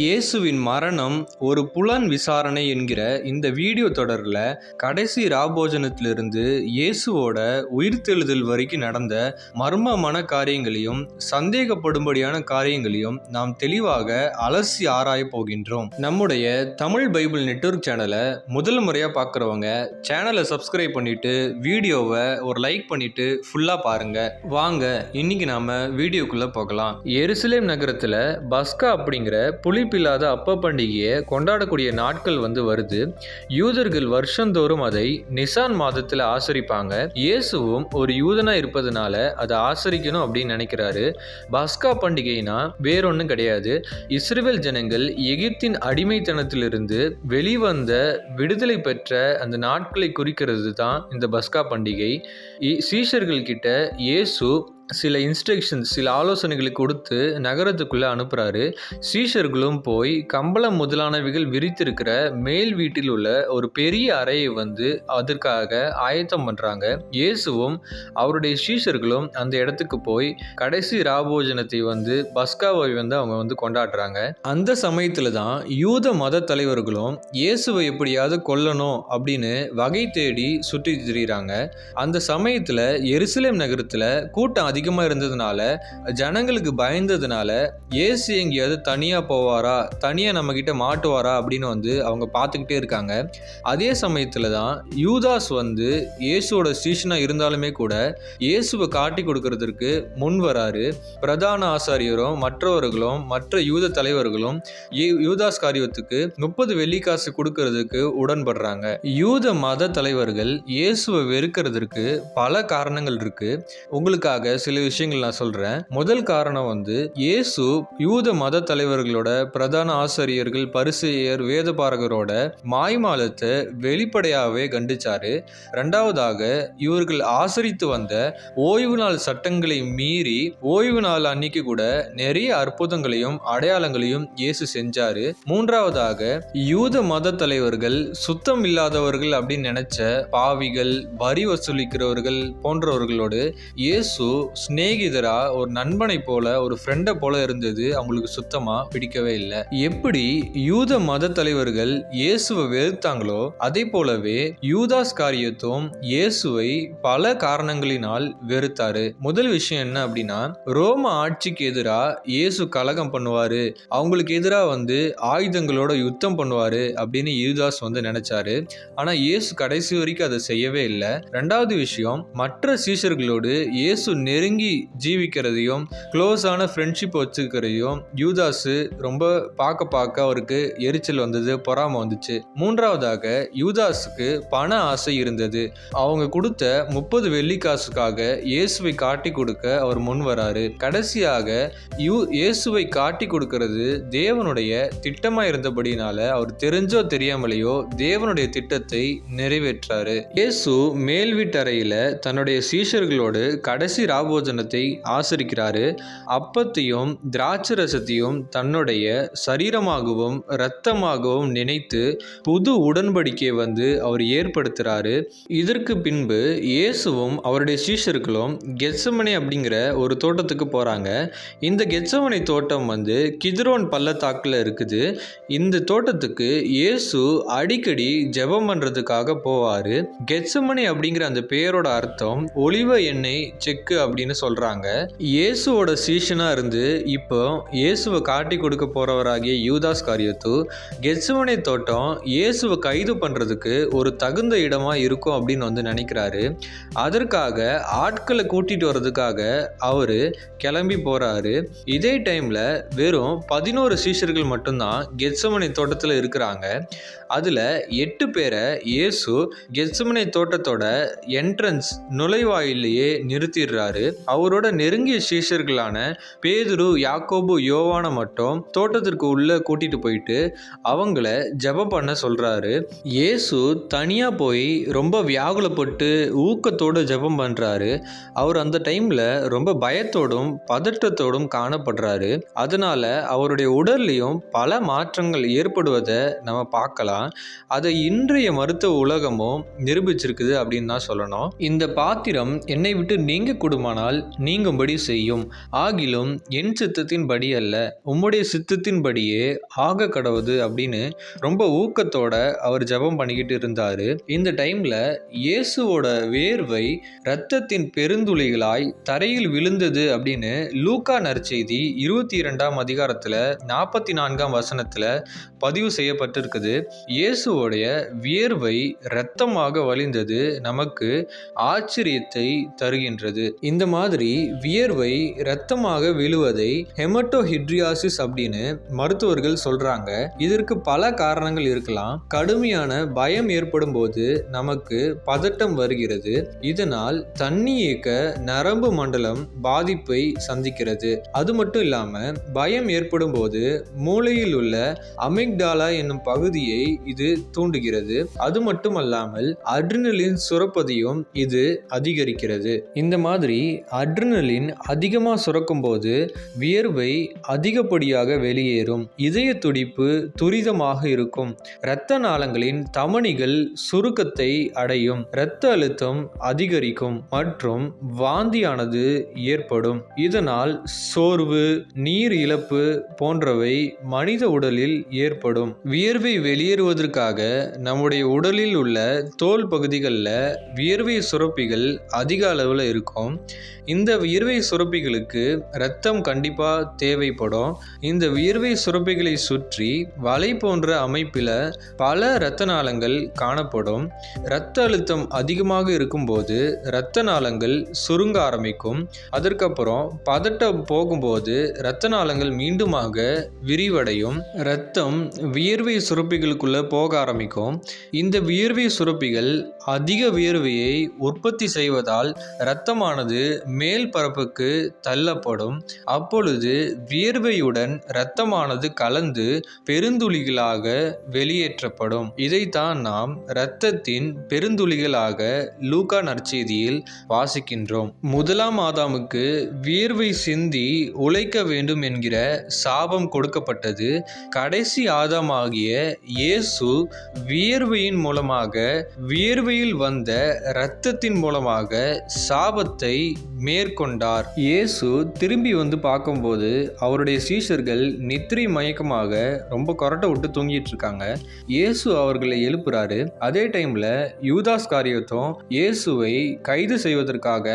இயேசுவின் மரணம் ஒரு புலன் விசாரணை என்கிற இந்த வீடியோ தொடரில் கடைசி ராபோஜனத்திலிருந்து இயேசுவோட உயிர்த்தெழுதல் வரைக்கும் நடந்த மர்மமான காரியங்களையும் சந்தேகப்படும்படியான காரியங்களையும் நாம் தெளிவாக அலசி ஆராய போகின்றோம். நம்முடைய தமிழ் பைபிள் நெட்வொர்க் சேனலை முதல் முறையாக பார்க்குறவங்க சேனலை சப்ஸ்கிரைப் பண்ணிட்டு வீடியோவை ஒரு லைக் பண்ணிட்டு ஃபுல்லாக பாருங்க. வாங்க இன்னைக்கு நாம வீடியோக்குள்ளே போகலாம். எருசலேம் நகரத்தில் பஸ்கா அப்படிங்கிற புலி இல்லாத அப்ப பண்டிகையை கொண்டாடக்கூடிய நாட்கள் வந்து வருது. யூதர்கள் வருஷந்தோறும் அதை நிசான் மாதத்தில் ஆசரிப்பாங்க. இயேசுவும் ஒரு யூதனா இருப்பதனால அதை ஆசரிக்கணும் அப்படின்னு நினைக்கிறாரு. பஸ்கா பண்டிகைனா வேறொன்றும் கிடையாது. இஸ்ரேல் ஜனங்கள் எகிப்தின் அடிமைத்தனத்திலிருந்து வெளிவந்த விடுதலை பெற்ற அந்த நாட்களை குறிக்கிறது தான் இந்த பஸ்கா பண்டிகை. சீஷர்கள் கிட்ட இயேசு சில இன்ஸ்ட்ரக்ஷன்ஸ் சில ஆலோசனைகளை கொடுத்து நகரத்துக்குள்ளே அனுப்புகிறாரு ஸ்ரீஷர்களும் போய் கம்பளம் முதலானவைகள் விரித்திருக்கிற மேல் வீட்டில் உள்ள ஒரு பெரிய அறையை வந்து அதற்காக ஆயத்தம் பண்ணுறாங்க இயேசுவும் அவருடைய ஸ்ரீஷர்களும் அந்த இடத்துக்கு போய் கடைசி ராபோஜனத்தை வந்து பஸ்காவை வந்து அவங்க வந்து கொண்டாடுறாங்க. அந்த சமயத்தில் தான் யூத மத தலைவர்களும் இயேசுவை எப்படியாவது கொல்லணும் அப்படின்னு வகை தேடி சுற்றி திரியிறாங்க. அந்த சமயத்தில் எருசலேம் நகரத்தில் கூட்டம் அதிகமாக இருந்ததுனால ஜனங்களுக்கு பயந்ததுனால ஏசு எங்கேயாவது தனியாக போவாரா? தனியாக நம்மக்கிட்ட மாட்டுவாரா? அப்படின்னு வந்து அவங்க பார்த்துக்கிட்டே இருக்காங்க. அதே சமயத்தில் தான் யூதாஸ் வந்து இயேசுவோட சீஷனாக இருந்தாலுமே கூட இயேசுவை காட்டி கொடுக்கறதுக்கு முன் வராரு. பிரதான ஆசாரியரும் மற்றவர்களும் மற்ற யூத தலைவர்களும் யூதாஸ் காரியத்துக்கு முப்பது வெள்ளிக்காசு கொடுக்கறதுக்கு உடன்படுறாங்க. யூத மத தலைவர்கள் இயேசுவை வெறுக்கிறதுக்கு பல காரணங்கள் இருக்கு. உங்களுக்காக சில விஷயங்கள் நான் சொல்றேன். முதல் காரணம் வந்து இயேசு யூத மத தலைவர்களோட பிரதான ஆசிரியர்கள் பரிசெயர் வேதபாரகரோட மாய்மாலத்தை வெளிப்படையாகவே கண்டிச்சாரு. ரெண்டாவதாக இவர்கள் ஆசரித்து வந்த ஓய்வு நாள் சட்டங்களை மீறி ஓய்வு நாள் அன்னைக்கு கூட நிறைய அற்புதங்களையும் அடையாளங்களையும் இயேசு செஞ்சாரு. மூன்றாவதாக யூத மத தலைவர்கள் சுத்தம் இல்லாதவர்கள் அப்படின்னு நினைச்ச பாவிகள் வரி வசூலிக்கிறவர்கள் போன்றவர்களோடு இயேசு சிநேகிதரா ஒரு நண்பனை போல ஒரு ஃப்ரெண்டை போல இருந்தது அவங்களுக்கு சுத்தமா பிடிக்கவே இல்லை. எப்படி யூத மத தலைவர்கள் இயேசுவை வெறுத்தாங்களோ அதே போலவே யூதாஸ் காரியத்தும் இயேசுவை பல காரணங்களினால் வெறுத்தாரு. முதல் விஷயம் என்ன அப்படின்னா ரோம ஆட்சிக்கு எதிராக இயேசு கலகம் பண்ணுவாரு. அவங்களுக்கு எதிராக வந்து ஆயுதங்களோட யுத்தம் பண்ணுவாரு அப்படின்னு யூதாஸ் வந்து நினைச்சாரு. ஆனா இயேசு கடைசி வரைக்கும் அதை செய்யவே இல்லை. ரெண்டாவது விஷயம் மற்ற சீஷர்களோடு இயேசு நெருங்கி ஜீவிக்கிறதையும் க்ளோஸான ஃப்ரெண்ட்ஷிப் வச்சுக்கிறதையும் யூதாஸு ரொம்ப பார்க்க பார்க்க அவருக்கு எரிச்சல் வந்தது பொறாமை வந்துச்சு. மூன்றாவதாக யூதாஸுக்கு பண ஆசை இருந்தது. அவங்க கொடுத்த முப்பது வெள்ளிக்காசுக்காக இயேசுவை காட்டி கொடுக்க அவர் முன் வராரு. கடைசியாக யூ இயேசுவை காட்டி கொடுக்கிறது தேவனுடைய திட்டமா இருந்தபடினால அவர் தெரிஞ்சோ தெரியாமலேயோ தேவனுடைய திட்டத்தை நிறைவேற்றாரு. இயேசு மேல் வீட்டறையில் தன்னுடைய சீஷர்களோடு கடைசி ராபோஜனத்தை ஆசரிக்கிறாரு. அப்பத்தையும் திராட்சை ரசத்தையும் தன்னுடைய சரீரமாகவும் இரத்தமாகவும் நினைத்து புது உடன்படிக்கையை வந்து அவர் ஏற்படுத்துறாரு. இதற்கு பின்பு இயேசுவும் அவருடைய சீஷர்களும் கெத்சமனே அப்படிங்கிற ஒரு தோட்டத்துக்கு போறாங்க. இந்த கெட்சமனை தோட்டம் வந்து கிதிரோன் பள்ளத்தாக்குல இருக்குது. இந்த தோட்டத்துக்கு இயேசு அடிக்கடி ஜெபம் பண்றதுக்காக போவாரு. கெத்சமனே அப்படிங்கிற அந்த பெயரோட அர்த்தம் ஒளிவ எண்ணெய் செக்கு அப்படி அப்படின்னு சொல்கிறாங்க இயேசுவோட சீஷனாக இருந்து இப்போ இயேசுவை காட்டி கொடுக்க போகிறவராகிய யூதாஸ் காரியத்து கெத்சமனே தோட்டம் இயேசுவை கைது பண்ணுறதுக்கு ஒரு தகுந்த இடமாக இருக்கும் அப்படின்னு வந்து நினைக்கிறாரு. அதற்காக ஆட்களை கூட்டிகிட்டு வர்றதுக்காக அவர் கிளம்பி போகிறாரு இதே டைமில் வெறும் பதினோரு சீஷர்கள் மட்டும்தான் கெத்சமனை தோட்டத்தில் இருக்கிறாங்க. அதில் எட்டு பேரை இயேசு கெத்சமனை தோட்டத்தோட என்ட்ரன்ஸ் நுழைவாயிலேயே நிறுத்திடுறாரு. அவரோட நெருங்கிய சீஷர்களான பேதுரு யாக்கோபு யோவானை மட்டும் தோட்டத்திற்கு உள்ள கூட்டிட்டு போயிட்டு அவங்கள ஜெபம் பண்ண சொல்றாரு. இயேசு தனியா போய் ரொம்ப வியாகுலப்பட்டு ஊக்கத்தோட ஜெபம் பண்றாரு. அவர் அந்த டைம்ல ரொம்ப பயத்தோடும் பதட்டத்தோடும் காணப்படுறாரு. அதனால அவருடைய உடல்லையும் பல மாற்றங்கள் ஏற்படுவதை நம்ம பார்க்கலாம். அதை இன்றைய மருத்துவ உலகமும் நிரூபிச்சிருக்குது அப்படின்னு தான் சொல்லணும். இந்த பாத்திரம் என்னை விட்டு நீங்க கூடுமானால் சொன்னால் நீங்கும்படி செய்யும். ஆகிலும் என் சித்தத்தின்படி அல்ல. உம்முடைய சித்தத்தின்படியே ஆக கடவுது அப்படின்னு ரொம்ப ஊக்கத்தோட அவர் ஜெபம் பண்ணிக்கிட்டு இருந்தார். இந்த டைம்ல இயேசுவோட வேர்வை இரத்தத்தின் பெருந்துளிகளாய் தரையில் விழுந்தது அப்படின்னு லூக்கா நற்செய்தி இருபத்தி இரண்டாம் அதிகாரத்தில் நாற்பத்தி நான்காம் வசனத்தில் பதிவு செய்யப்பட்டிருக்குது. இயேசுவோடைய வியர்வை இரத்தமாக வழிந்தது நமக்கு ஆச்சரியத்தை தருகின்றது. இந்த மாதிரி வியர்வை இரத்தமாக விழுவதை ஹெமட்டோஹிட்ரியாசிஸ் அப்படின்னு மருத்துவர்கள் சொல்றாங்க. இதற்கு பல காரணங்கள் இருக்கலாம். கடுமையான பயம் ஏற்படும் போது நமக்கு பதட்டம் வருகிறது. இதனால் தண்ணி இயக்க நரம்பு மண்டலம் பாதிப்பை சந்திக்கிறது. அது மட்டும் இல்லாம பயம் ஏற்படும் போது மூளையில் உள்ள அமிக்டாலா என்னும் பகுதியை இது தூண்டுகிறது. அது மட்டுமல்லாமல் அட்ரினலின் சுரப்பதையும் இது அதிகரிக்கிறது. இந்த மாதிரி அட்ரினலின் அதிகமாக சுரக்கும் போது வியர்வை அதிகப்படியாக வெளியேறும். இதய துடிப்பு துரிதமாக இருக்கும். இரத்த நாளங்களின் தமனிகள் சுருக்கத்தை அடையும். இரத்த அழுத்தம் அதிகரிக்கும் மற்றும் வாந்தியானது ஏற்படும். இதனால் சோர்வு நீர் இழப்பு போன்றவை மனித உடலில் ஏற்படும். வியர்வை வெளியேறுவதற்காக நம்முடைய உடலில் உள்ள தோல் பகுதிகளில் வியர்வை சுரப்பிகள் அதிக அளவில் இருக்கும். இந்த வியர்வை சுரப்பிகளுக்கு இரத்தம் கண்டிப்பாக தேவைப்படும். இந்த வியர்வை சுரப்பிகளை சுற்றி வலை போன்ற அமைப்பில் பல இரத்த நாளங்கள் காணப்படும். இரத்த அழுத்தம் அதிகமாக இருக்கும்போது இரத்த நாளங்கள் சுருங்க ஆரம்பிக்கும். அதற்கப்புறம் பதட்டம் போகும்போது இரத்த நாளங்கள் மீண்டுமாக விரிவடையும். இரத்தம் வியர்வை சுரப்பிகளுக்குள்ளே போக ஆரம்பிக்கும். இந்த வியர்வை சுரப்பிகள் அதிக வியர்வையை உற்பத்தி செய்வதால் இரத்தமானது மேல் பரப்புக்கு தள்ளப்படும். அப்பொழுது வியர்வையுடன் இரத்தமானது கலந்து பெருந்துளிகளாக வெளியேற்றப்படும். இதைத்தான் நாம் இரத்தத்தின் பெருந்துளிகளாக லூகா நற்செய்தியில் வாசிக்கின்றோம். முதலாம் ஆதாமுக்கு வியர்வை சிந்தி உழைக்க வேண்டும் என்கிற சாபம் கொடுக்கப்பட்டது. கடைசி ஆதாமாகிய இயேசு வியர்வையின் மூலமாக வியர்வையில் வந்த இரத்தத்தின் மூலமாக சாபத்தை மேற்கொண்டார். இயேசு திரும்பி வந்து பார்க்கும்போது அவருடைய சீஷர்கள் நித்திரை மயக்கமாக ரொம்ப கொரட்டை விட்டு தூங்கிட்டு இருக்காங்க. இயேசு அவர்களை எழுப்புறாரு. அதே டைம்ல யூதாஸ் காரியத்தும் இயேசுவை கைது செய்வதற்காக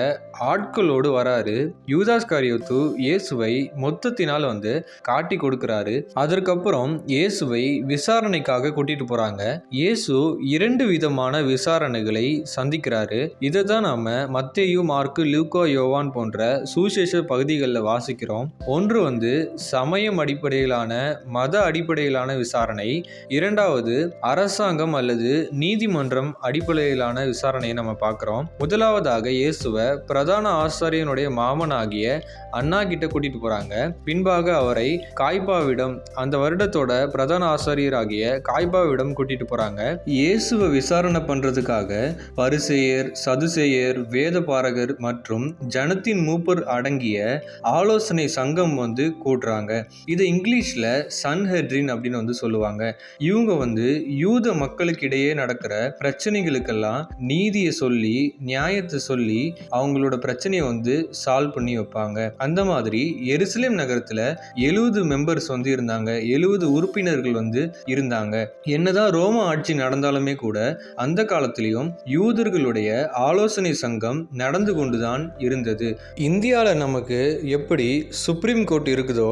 ஆட்களோடு வராரு. யூதாஸ் காரியத்து இயேசுவை மொத்தத்தினால் வந்து காட்டி கொடுக்கிறாரு. அதற்கப்புறம் இயேசுவை விசாரணைக்காக கூட்டிட்டு போறாங்க. இயேசு இரண்டு விதமான விசாரணைகளை சந்திக்கிறாரு. இதை தான் நாம மத்தேயு மார்க்கு லூக்கா யோவான் போன்ற சுவிசேஷ பகுதிகளில் வாசிக்கிறோம். ஒன்று வந்து சமயம் அடிப்படையிலான மத அடிப்படையிலான விசாரணை. இரண்டாவது அரசாங்கம் அல்லது நீதிமன்றம் அடிப்படையிலான விசாரணையை நம்ம பார்க்குறோம். முதலாவதாக இயேசுவை பிரதான ஆசாரியனுடைய மாமனாகிய அண்ணா கிட்ட கூட்டிட்டு போறாங்க. பின்பாக அவரை காய்பாவிடம் அந்த வருடத்தோட பிரதான ஆசாரியராகிய காய்பாவிடம் கூட்டிட்டு போறாங்க. இயேசுவை விசாரணை பண்றதுக்காக பரிசெயர் சதுசேயர் வேத பாரகர் மற்றும் ஜனத்தின் மூப்பர் அடங்கிய ஆலோசனை சங்கம் வந்து கூடுறாங்க இதை இங்கிலீஷில் சன்ஹெட்ரின் அப்படின்னு வந்து சொல்லுவாங்க. இவங்க வந்து யூத மக்களுக்கிடையே நடக்கிற பிரச்சனைகளுக்கெல்லாம் நீதியை சொல்லி நியாயத்தை சொல்லி அவங்களோட பிரச்சனையை வந்து சால்வ் பண்ணி வைப்பாங்க. அந்த மாதிரி எருசலேம் நகரத்தில் எழுபது மெம்பர்ஸ் வந்து இருந்தாங்க. எழுபது உறுப்பினர்கள் வந்து இருந்தாங்க. என்னதான் ரோம ஆட்சி நடந்தாலுமே கூட அந்த காலத்திலையும் யூதர்களுடைய ஆலோசனை சங்கம் நடந்து கொண்டுதான் இருந்தது. இந்தியாவில் நமக்கு எப்படி சுப்ரீம் கோர்ட் இருக்குதோ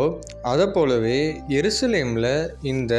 அதை போலவே எருசலேமில் இந்த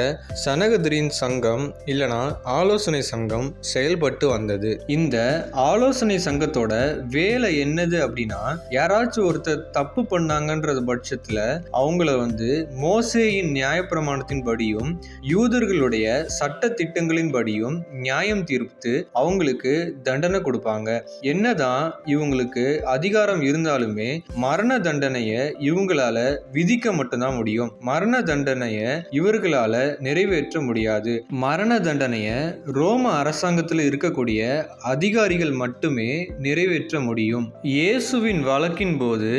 சனகதிரின் சங்கம் இல்லைனா ஆலோசனை சங்கம் செயல்பட்டு வந்தது. இந்த ஆலோசனை சங்கத்தோட வேலை என்னது அப்படின்னா யாராச்சும் ஒருத்தர் தப்பு பண்ணாங்கன்றது பட்சத்தில் அவங்கள வந்து மோசேயின் நியாயப்பிரமாணத்தின் படியும் யூதர்களுடைய சட்ட திட்டங்களின் படியும் நியாயம் தீர்த்து அவங்களுக்கு தண்டனை கொடுப்பாங்க. என்னதான் இவங்களுக்கு அதிகாரம் இருந்தாலுமே மரண தண்டனையை இவங்களால விதிக்க மட்டும்தான் முடியும். மரண தண்டனையை இவர்களால நிறைவேற்ற முடியாது. மரண தண்டனையை ரோம அரசாங்கத்தில் இருக்கக்கூடிய அதிகாரிகள் மட்டுமே நிறைவேற்ற முடியும். இயேசுவின் வழக்கின் போது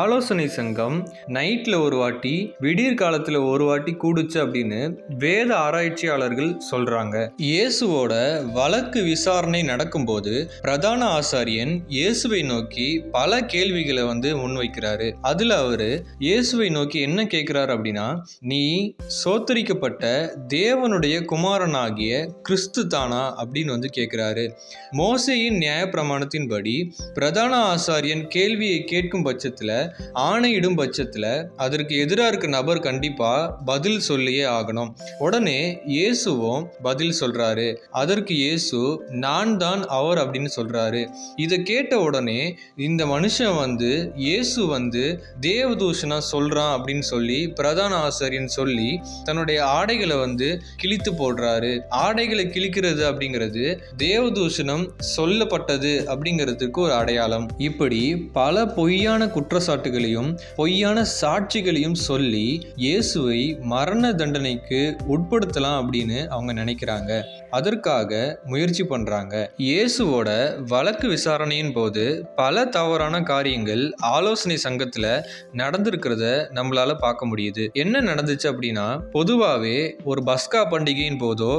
ஆலோசனை சங்கம் நைட்ல ஒரு வாட்டி விடியற் காலத்துல ஒரு வாட்டி கூடுச்சு அப்படின்னு வேத ஆராய்ச்சியாளர்கள் சொல்றாங்க. இயேசுவோட வழக்கு விசாரணை நடக்கும்போது பிரதான ஆசாரியன் இயேசுவை நோக்கி பல கேள்விகளை வந்து முன்வைக்கிறாரு. அதுல அவரு இயேசுவை நோக்கி என்ன கேட்கிறாரு அப்படின்னா நீ சோத்தரிக்கப்பட்ட தேவனுடைய குமாரனாகிய கிறிஸ்து தானா? அப்படின்னு வந்து கேட்கிறாரு. மோசையின் நியாயப்பிரமாணத்தின்படி பிரதான ஆசாரியன் கேள்வியை கேட்கும் பட்சத்துல ஆணையிடும் பட்சத்துல அதற்கு எதிராக இருக்க நபர் கண்டிப்பா பதில் சொல்லியே ஆகணும். உடனே இயேசுவும் பதில் சொல்றாரு. அதற்கு இயேசு நான் தான் அவர் அப்படின்னு சொல்றாரு. இதை கேட்ட உடனே இந்த மனுஷன் வந்து இயேசு வந்து தேவதூஷனா சொல்றான் அப்படின்னு சொல்லி பிரதான ஆசிரியன் சொல்லி தன்னுடைய ஆடைகளை வந்து கிழித்து போடுறாரு. ஆடைகளை கிழிக்கிறது அப்படிங்கிறது தேவதூஷணம் சொல்லப்பட்டது அப்படிங்கிறதுக்கு ஒரு அடையாளம். இப்படி பல பொய்யான குற்றச்சாட்டுகளையும் பொய்யான சாட்சிகளையும் சொல்லி இயேசுவை மரண தண்டனைக்கு உட்படுத்தலாம் அப்படின்னு அவங்க நினைக்கிறாங்க. அதற்காக முயற்சி பண்றாங்க. இயேசுவோட வழக்கு விசாரணையின் போது பல தவறான காரியங்கள் ஆலோசனை சங்கத்துல நடந்திருக்கிறத நம்மளால பார்க்க முடியுது. என்ன நடந்துச்சு அப்படின்னா பொதுவாகவே ஒரு பஸ்கா பண்டிகையின் போதோ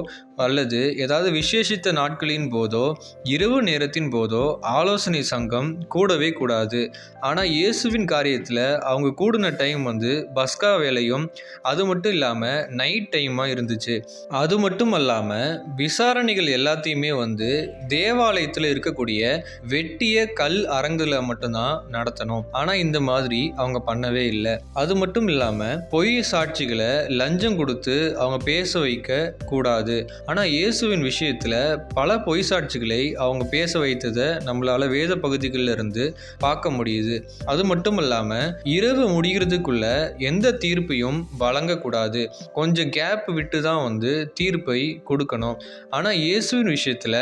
அல்லது ஏதாவது விசேஷித்த நாட்களின் போதோ இரவு நேரத்தின் போதோ ஆலோசனை சங்கம் கூடவே கூடாது. ஆனால் இயேசுவின் காரியத்தில் அவங்க கூடின டைம் வந்து பஸ்கா வேலையும் அது மட்டும் இல்லாமல் நைட் டைமாக இருந்துச்சு. அது மட்டும் அல்லாமல் விசாரணைகள் எல்லாத்தையுமே வந்து தேவாலயத்தில் இருக்கக்கூடிய வெட்டிய கல் அரங்கில் மட்டும்தான் நடத்தணும். ஆனால் இந்த மாதிரி அவங்க பண்ணவே இல்லை. அது மட்டும் இல்லாமல் பொய் சாட்சிகளை லஞ்சம் கொடுத்து அவங்க பேச வைக்க கூடாது. ஆனால் இயேசுவின் விஷயத்தில் பல பொய் சாட்சிகளை அவங்க பேச வைத்ததை நம்மளால் வேத பகுதிகளில் இருந்து பார்க்க முடியுது. அது மட்டும் இல்லாமல் இரவு முடிகிறதுக்குள்ள எந்த தீர்ப்பையும் வழங்கக்கூடாது. கொஞ்சம் கேப் விட்டு தான் வந்து தீர்ப்பை கொடுக்கணும். ஆனால் இயேசுவின் விஷயத்தில்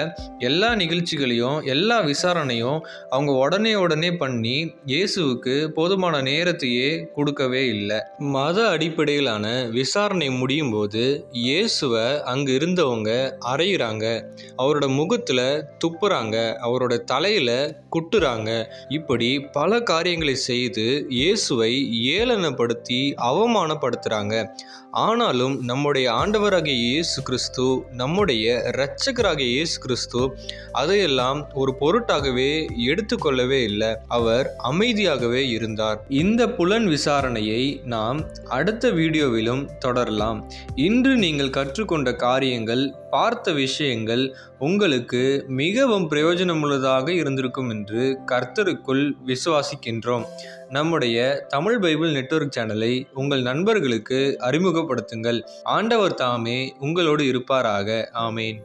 எல்லா நிகழ்ச்சிகளையும் எல்லா விசாரணையும் அவங்க உடனே உடனே பண்ணி இயேசுவுக்கு போதுமான நேரத்தையே கொடுக்கவே இல்லை. மத அடிப்படையிலான விசாரணை முடியும் போது இயேசுவை அங்கு இருந்தவங்க அறையிறாங்க அவரோட முகத்தில் துப்புறாங்க அவரோட தலையில் குட்டுறாங்க. இப்படி பல காரியங்களை செய்து இயேசுவை ஏளனப்படுத்தி அவமானப்படுத்துகிறாங்க ஆனாலும் நம்முடைய ஆண்டவராகிய இயேசு கிறிஸ்து நம்முடைய இரட்சகராகிய இயேசு கிறிஸ்து அதையெல்லாம் ஒரு பொருட்டாகவே எடுத்துக்கொள்ளவே இல்லை. அவர் அமைதியாகவே இருந்தார். இந்த புலன் விசாரணையை நாம் அடுத்த வீடியோவிலும் தொடரலாம். இன்று நீங்கள் கற்றுக்கொண்ட காரியங்கள் பார்த்த விஷயங்கள் உங்களுக்கு மிகவும் பிரயோஜனமுள்ளதாக இருந்திருக்கும் என்று கர்த்தருக்குள் விசுவாசிக்கின்றோம். நம்முடைய தமிழ் பைபிள் நெட்வொர்க் சேனலை உங்கள் நண்பர்களுக்கு அறிமுகப்படுத்துங்கள். ஆண்டவர் தாமே உங்களோடு இருப்பாராக. ஆமேன்.